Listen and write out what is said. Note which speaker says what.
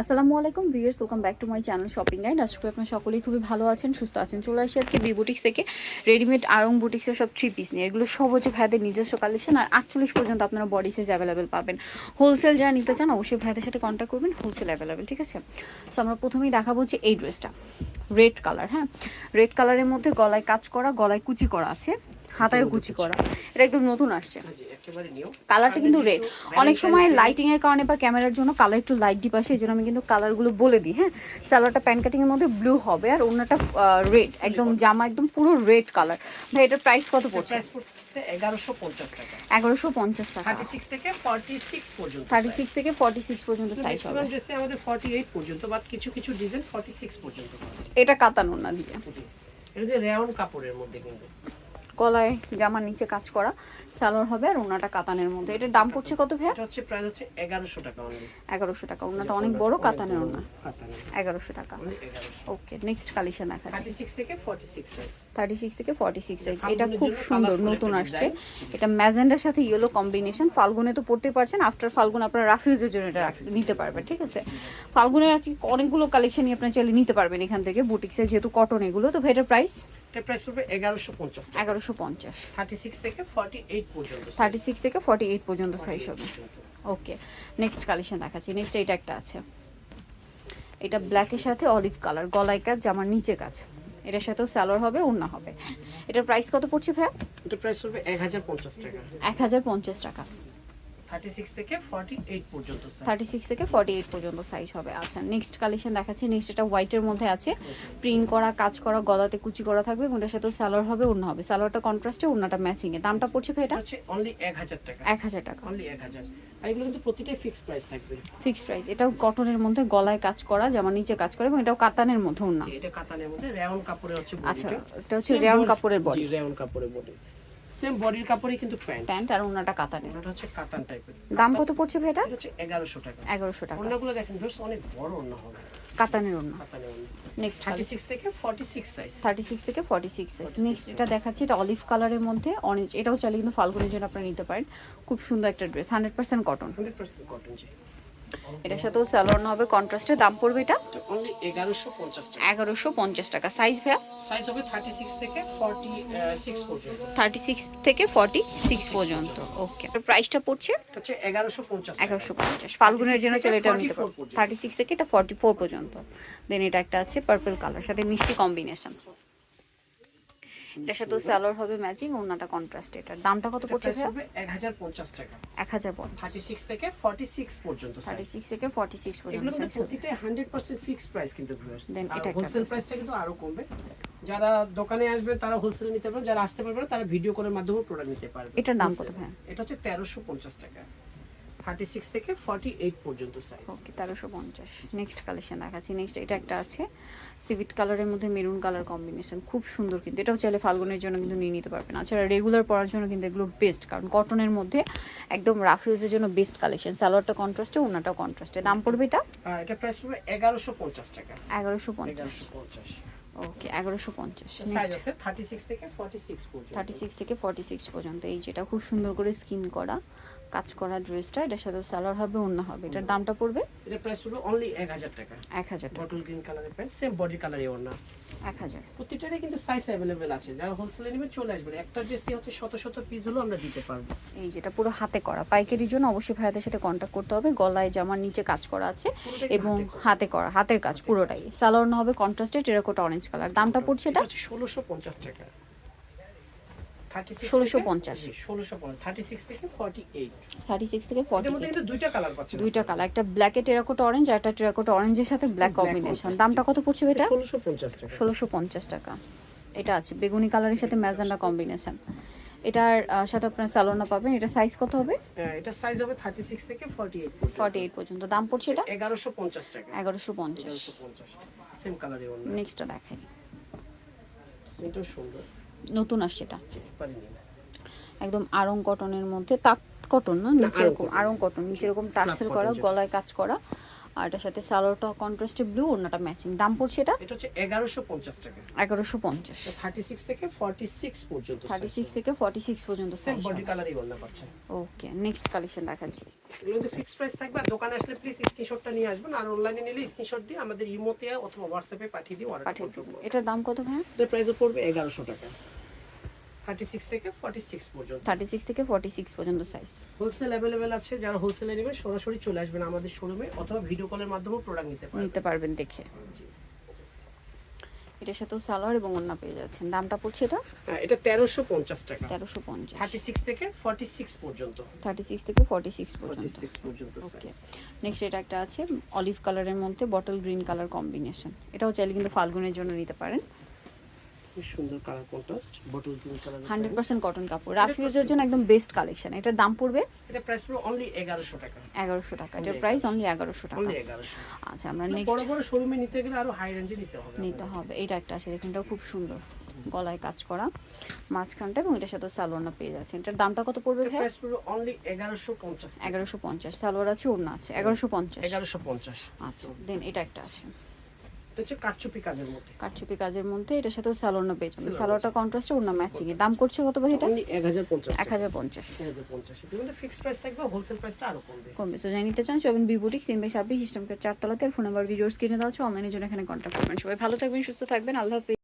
Speaker 1: আসসালামু আলাইকুম viewers welcome back to my channel shopping guide আশা করি আপনারা সকলেই খুবই ভালো আছেন, সুস্থ আছেন। চলে আসি আজকে বি বুটিক্স থেকে। রেডিমেড আরং বুটিক্সের সব থ্রি পিস নিয়ে। এগুলো সব হচ্ছে ভাইদের নিজস্ব কালেকশন আর আটচল্লিশ পর্যন্ত আপনারা বডি সাইজ অ্যাভেলেবেল পাবেন। হোলসেল যারা নিতে চান, অবশ্যই ভাইদের সাথে কন্ট্যাক্ট করবেন হোলসেল অ্যাভেলেবেল ঠিক আছে? সো আমরা প্রথমেই দেখাবো যে এই ড্রেসটা রেড কালার হ্যাঁ? রেড কালারের মধ্যে গলায় কাজ করা, গলায় কুচি করা আছে। হাতায় কুচি করা। এটা একদম নতুন আসছে। কালারটা কিন্তু রেড অনেক সময় লাইটিং এর কারণে বা ক্যামেরার জন্য কালার একটু লাইট ডিপ আসে এই জন্য আমি কিন্তু কালারগুলো বলে দিই হ্যাঁ? সালোয়ারটা প্যান্ট কাটিং এর মধ্যে ব্লু হবে আর অন্যটা রেড একদম জামা একদম পুরো রেড কালার ভাই এটার প্রাইস কত পড়ছে?
Speaker 2: এগারোশো পঞ্চাশ টাকা। থার্টি সিক্স থেকে ফর্টি সিক্স পর্যন্ত
Speaker 1: সাইজ হবে।
Speaker 2: ম্যাক্সিমাম আমাদের ফর্টি এইট পর্যন্ত বাট কিছু কিছু ডিজাইন ফর্টি সিক্স পর্যন্ত
Speaker 1: এটা কাতানো না দিয়ে।
Speaker 2: এটা যে রেয়ন কাপড়ের মধ্যে কিন্তু।
Speaker 1: গলায় জামার নিচে কাজ করা সালোয়ার হবে আর ওনাটা কাতানের মধ্যে। এটার দাম পড়ছে কত ভাইয়া?
Speaker 2: এটা হচ্ছে প্রাইস হচ্ছে এগারোশো টাকা অনলি
Speaker 1: এগারোশো টাকা। ওনাটা অনেক বড় কাতানের ওনা এগারোশো টাকা। ওকে নেক্সট কালেকশন দেখাচ্ছি।
Speaker 2: থার্টি সিক্স থেকে forty six size
Speaker 1: thirty six থেকে ফর্টি সিক্স সাইজ এটা খুব সুন্দর নতুন আসছে। এটা ম্যাজেন্ডার সাথে ইয়েলো কম্বিনেশন ফাল্গুনে তো পড়তে পারছেন। আফটার ফাল্গুন আপনারা রাফিউজের জন্য এটা নিতে পারবেন ঠিক আছে? ফাল্গুনের আজকে অনেকগুলো কালেকশনই আপনারা চাইলে নিতে পারবেন এখান থেকে। বুটিক্সে যেহেতু কটন এগুলো তো ভেটার প্রাইস
Speaker 2: এটা প্রাইস পড়বে এগারোশো পঞ্চাশ টাকা।
Speaker 1: এগারোশো পঞ্চাশ।
Speaker 2: থার্টি সিক্স থেকে ফর্টি এইট পর্যন্ত
Speaker 1: থার্টি সিক্স থেকে ফর্টি এইট পর্যন্ত সাইজ হবে। ওকে নেক্সট কালেকশন দেখাচ্ছি। নেক্সট এটা একটা আছে। এটা ব্ল্যাকের সাথে অলিভ কালার গলায় কাজ জামার নিচে কাজ। এটার সাথেও স্যালোর হবে ওড়না হবে। এটার প্রাইস কত পড়ছে ভাইয়া?
Speaker 2: এটা প্রাইস পড়বে এক হাজার পঞ্চাশ টাকা।
Speaker 1: এক হাজার পঞ্চাশ টাকা।
Speaker 2: থেকে পর্যন্ত
Speaker 1: থেকে সাইজ হবে। আচ্ছা নেক্সট কালেকশন দেখাচ্ছি। নেক্সট এটা হোয়াইটের মধ্যে আছে। প্রিন্ট করা কাজ করা গলাতে কুচি করা থাকবে এবং এটার সাথে সালোয়ার হবে ওড়না হবে। সালোয়ারটা কন্ট্রাস্টে ওড়নাটা ম্যাচিং এ। দামটা পড়ছে ভাই
Speaker 2: এটা? হচ্ছে অনলি টাকা। অনলি আর এগুলো কিন্তু প্রতিটাই ফিক্সড প্রাইস থাকবে।
Speaker 1: ফিক্সড প্রাইস এটাও কটনের মধ্যে গলায় কাজ করা যেমন নিচে কাজ করে এবং এটাও কাতানের মধ্যে ওড়না।
Speaker 2: এটা কাতানের মধ্যে। রেয়ন কাপড়ে হচ্ছে
Speaker 1: আচ্ছা এটা হচ্ছে রেয়ন কাপড়ের বডি
Speaker 2: রেয়ন কাপড়ের বডি সেম বডির কাপড়ই কিন্তু প্যান্ট।
Speaker 1: প্যান্ট আর ওড়নাটা কাতানের।
Speaker 2: হচ্ছে কাতান টাইপের
Speaker 1: দাম কত পড়ছে ভাই এটা?
Speaker 2: হচ্ছে এগারোশো টাকা।
Speaker 1: এগারোশো টাকা।
Speaker 2: ওড়নাগুলো দেখেন বেশ অনেক বড় ওড়না হবে।
Speaker 1: কাতানের ওড়না।
Speaker 2: কাতানের ওড়না।
Speaker 1: নেক্সট
Speaker 2: থার্টি সিক্স থেকে forty six size
Speaker 1: thirty six থেকে ফর্টি সিক্স সাইজ নেক্সট এটা দেখাচ্ছি এটা অলিভ কালারের মধ্যে অরেঞ্জ এটাও চাইলে কিন্তু ফাল্গুনের জন্য আপনারা নিতে পারেন। খুব সুন্দর একটা dress hundred percent cotton
Speaker 2: hundred percent cotton জি।
Speaker 1: এটার সাথেও স্যালোয়ার হবে কন্ট্রাস্টে দাম পড়বে এটা?
Speaker 2: অনলি এগারোশো পঞ্চাশ টাকা।
Speaker 1: এগারোশো পঞ্চাশ টাকা। সাইজ ভাইয়া?
Speaker 2: সাইজ হবে থার্টি সিক্স থেকে ফর্টি সিক্স পর্যন্ত।
Speaker 1: থার্টি সিক্স থেকে ফর্টি সিক্স পর্যন্ত ওকে প্রাইসটা পড়ছে?
Speaker 2: হচ্ছে এগারোশো পঞ্চাশ
Speaker 1: এগারোশো পঞ্চাশ। ফাল্গুনের জন্য চলে এটা
Speaker 2: 44
Speaker 1: নিতে। থার্টি সিক্স থেকে এটা ফর্টি ফোর পর্যন্ত। দেন এটা একটা আছে পার্পল কালার সাথে মিষ্টি কম্বিনেশন এটার সাথে স্যালোর হবে ম্যাচিং ওনাটা কন্ট্রাস্ট এটার দামটা কত পড়ছে
Speaker 2: হবে এক হাজার পঞ্চাশ টাকা
Speaker 1: এক হাজার পঞ্চাশ
Speaker 2: থার্টি সিক্স থেকে ফর্টি সিক্স পর্যন্ত
Speaker 1: থার্টি
Speaker 2: size।
Speaker 1: সিক্স থেকে ফর্টি সিক্স
Speaker 2: এগুলো
Speaker 1: পর্যন্ত।
Speaker 2: প্রতিটাই হান্ড্রেড পার্সেন্ট ফিক্সড প্রাইস কিন্তু
Speaker 1: Then এটা
Speaker 2: হোলসেল প্রাইসটা কিন্তু আরও কমবে যারা দোকানে আসবে তারা হোলসেলে নিতে পারবে যারা আসতে পারবে না তারা ভিডিও কলের মাধ্যমে প্রোডাক্ট নিতে পারবে
Speaker 1: এটার দাম কত। ভাইয়া?
Speaker 2: এটা হচ্ছে তেরোশো পঞ্চাশ টাকা থার্টি সিক্স থেকে ফর্টি এইট পর্যন্ত সাইজ
Speaker 1: ওকে তেরোশো পঞ্চাশ। নেক্সট কালেকশন দেখাচ্ছি। নেক্সট এটা একটা আছে। সিভিট কালারের মধ্যে মেরুন কালার কম্বিনেশন খুব সুন্দর কিন্তু। এটাও চাইলে ফাল্গুনের জন্য কিন্তু নিয়ে নিতে পারবেন। আচ্ছা রেগুলার পরার জন্য কিন্তু এগুলো বেস্ট কারণ কটনের মধ্যে একদম রাফ ইউজের জন্য বেস্ট কালেকশন সালোয়ারটা কন্ট্রাস্টে ওনাটাও কন্ট্রাস্টে দাম পড়বে এটা?
Speaker 2: এটা প্রাইস পড়বে এগারোশো পঞ্চাশ টাকা।
Speaker 1: এগারোশো পঞ্চাশ।
Speaker 2: পঞ্চাশ।
Speaker 1: ওকে এগারোশো পঞ্চাশ।
Speaker 2: থার্টি সিক্স থেকে ফর্টি সিক্স পর্যন্ত।
Speaker 1: এই যেটা খুব সুন্দর করে স্কিন করা। কাজ করা ড্রেসটা এটার সাথে সালোয়ার হবে অন্য হবে। এটার দামটা পড়বে?
Speaker 2: এটা প্রাইস পড়বে অনলি এক হাজার টাকা।
Speaker 1: এক হাজার টাকা।
Speaker 2: বটল গ্রিন কালারের প্রাইস সেম বডি কালারই ওর না
Speaker 1: এক হাজার।
Speaker 2: প্রতিটারই কিন্তু সাইজ অ্যাভেলেবেল আছে। যারা হোলসেলে নেবে চলে আসবে। একটা ড্রেসই হচ্ছে শত শত পিস হলেও আমরা দিতে পারব।
Speaker 1: এই যেটা পুরো হাতে করা। পাইকারির জন্য অবশ্যই ভাইয়াদের সাথে কন্ট্যাক্ট করতে হবে। গলায় জামার নিচে কাজ করা আছে এবং
Speaker 2: হাতে
Speaker 1: করা। হাতের কাজ পুরোটাই। সালোয়ার না হবে কন্ট্রাস্টে টেরাকোটা অরেঞ্জ কালার দামটা পড়ছে এটা?
Speaker 2: এটা হচ্ছে ষোলোশো পঞ্চাশ টাকা। 36
Speaker 1: ষোলোশো পঞ্চাশ।
Speaker 2: থার্টি সিক্স থেকে ফর্টি দুইটা কালার
Speaker 1: দুইটা কালার একটা ব্ল্যাকে টেরাকোটা অরেঞ্জ আর একটা টেরাকোটা অরেঞ্জের সাথে ব্ল্যাক কম্বিনেশন দামটা কত পড়ছে এটা
Speaker 2: ষোলোশো পঞ্চাশ টাকা।
Speaker 1: এটা আছে বেগুনি কালারের সাথে ম্যাজেন্ডা কম্বিনেশন এটার সাথে আপনার সালোনা পাবেন। এটা সাইজ কত হবে?
Speaker 2: হ্যাঁ, এটা সাইজ হবে থার্টি সিক্স থেকে ফর্টি এইট
Speaker 1: ফর্টি এইট পর্যন্ত। দাম পড়ছে এটা?
Speaker 2: এগারোশো পঞ্চাশ টাকা।
Speaker 1: এগারোশো পঞ্চাশ।
Speaker 2: এগারোশো পঞ্চাশ। সেম কালারের অন্য।
Speaker 1: নেক্সটটা দেখাই।
Speaker 2: সেটাও সুন্দর।
Speaker 1: নতুন আসছে এটা একদম আরং কটনের মধ্যে তাঁত কটন না নিচে এরকম। আরং কটন নিচে এরকম টার্সেল করা গলায় কাজ করা আর এটার সাথে সালোয়ারটা কন্ট্রাস্টে ব্লু ওনাটা ম্যাচিং দাম পড়ছে এটা?
Speaker 2: এটা হচ্ছে এগারোশো পঞ্চাশ টাকা।
Speaker 1: এগারোশো পঞ্চাশ।
Speaker 2: থার্টি সিক্স থেকে ফর্টি সিক্স পর্যন্ত
Speaker 1: থার্টি সিক্স থেকে ফর্টি সিক্স পর্যন্ত
Speaker 2: সেম
Speaker 1: সাইজ
Speaker 2: বডি কালারই অন্য পাচ্ছেন
Speaker 1: ওকে নেক্সট কালেকশন দেখাচ্ছি।
Speaker 2: এগুলো কিন্তু ফিক্সড প্রাইস থাকবে। আর দোকানে আসলে প্লিজ স্ক্রিনশটটা নিয়ে আসবেন। আর অনলাইনে নিলে স্ক্রিনশট দিয়ে আমাদের ইমোতে অথবা হোয়াটসঅ্যাপে পাঠিয়ে দিয়ে অর্ডার
Speaker 1: পাঠিয়ে দেবো। এটার দাম কত ভাই
Speaker 2: এটার প্রাইসও পড়বে এগারোশো টাকা। থার্টি সিক্স থেকে ফর্টি সিক্স পর্যন্ত।
Speaker 1: থার্টি সিক্স থেকে ফর্টি সিক্স পর্যন্ত সাইজ
Speaker 2: হোলসেল অ্যাভেলেবেল আছে যারা হোলসেলে নেবেন সরাসরি চলে আসবেন আমাদের শোরুমে অথবা ভিডিও কলের মাধ্যমেও প্রোডাক্ট নিতে পারবেন।
Speaker 1: নিতে পারবেন দেখে। এটার সাথেও সালোয়ার এবং ওন্না পেয়ে যাচ্ছেন। দামটা পড়ছে এটা?
Speaker 2: হ্যাঁ, এটা তেরোশো পঞ্চাশ টাকা।
Speaker 1: তেরোশো পঞ্চাশ।
Speaker 2: থার্টি সিক্স থেকে ফর্টি সিক্স পর্যন্ত।
Speaker 1: থার্টি সিক্স থেকে ফর্টি সিক্স
Speaker 2: ফর্টি
Speaker 1: পর্যন্ত
Speaker 2: সিক্স পর্যন্ত
Speaker 1: ওকে নেক্সট এটা একটা আছে অলিভ কালারের মধ্যে বটল গ্রিন কালার কম্বিনেশন এটাও চাইলে কিন্তু ফাল্গুনের জন্য নিতে পারেন।
Speaker 2: খুব সুন্দর colour contrast bottle green colour
Speaker 1: hundred percent cotton কাপড়। রাফি ইউজের জন্য একদম বেস্ট কালেকশন এটার দাম পড়বে
Speaker 2: এটা প্রাইস পুরো অনলি এগারোশো টাকা।
Speaker 1: এগারোশো টাকা। এটার প্রাইস অনলি এগারোশো। টাকা।
Speaker 2: অনলি এগারোশো।
Speaker 1: আচ্ছা আমরা নেক্সট
Speaker 2: বড় শোরুমে নিতে গেলে আরও হাই রেঞ্জে নিতে হবে
Speaker 1: নিতে হবে। এটা একটা আছে দেখুন খুব সুন্দর। গলায় কাজ করা। মাঝখানটা এবং এটার সাথে সালোয়ার পেয়ে যাচ্ছে। এটার দামটা কত পড়বে ভাই
Speaker 2: প্রাইস পুরো অনলি এগারোশো পঞ্চাশ
Speaker 1: এগারোশো পঞ্চাশ। সালোয়ার আছে ওড়না আছে। এগারোশো পঞ্চাশ।
Speaker 2: এগারোশো পঞ্চাশ।
Speaker 1: আচ্ছা দেন এটা একটা আছে।
Speaker 2: এটা হচ্ছে কাজের মধ্যে।
Speaker 1: কাটছুপি কাজের মধ্যে এটার সাথে সালোয়ার পেয়ে যাবে
Speaker 2: সালোয়ার
Speaker 1: সালোয়ারটা কন্ট্রাস্টে অন্য ম্যাচিং এর দাম করছে কত ভাই এটা?
Speaker 2: অনলি এক হাজার পঞ্চাশ
Speaker 1: এক হাজার পঞ্চাশ।
Speaker 2: এক হাজার পঞ্চাশ। এটা ফিক্সড প্রাইস থাকবে হোলসেল প্রাইসটা আরও কমবে।
Speaker 1: কমবে। সো জানি নিতে চান সেভেন বিবুটিক সিনবে ছাব্বিশ সিস্টেমটা চারতলাতে ফোন নাম্বার ভিডিও স্ক্রিনে দেওয়া আছে অনলাইনে জন্য এখানে কন্টাক্ট করবেন। সবাই ভালো থাকবেন সুস্থ থাকবেন। আল্লাহ হাফিজ।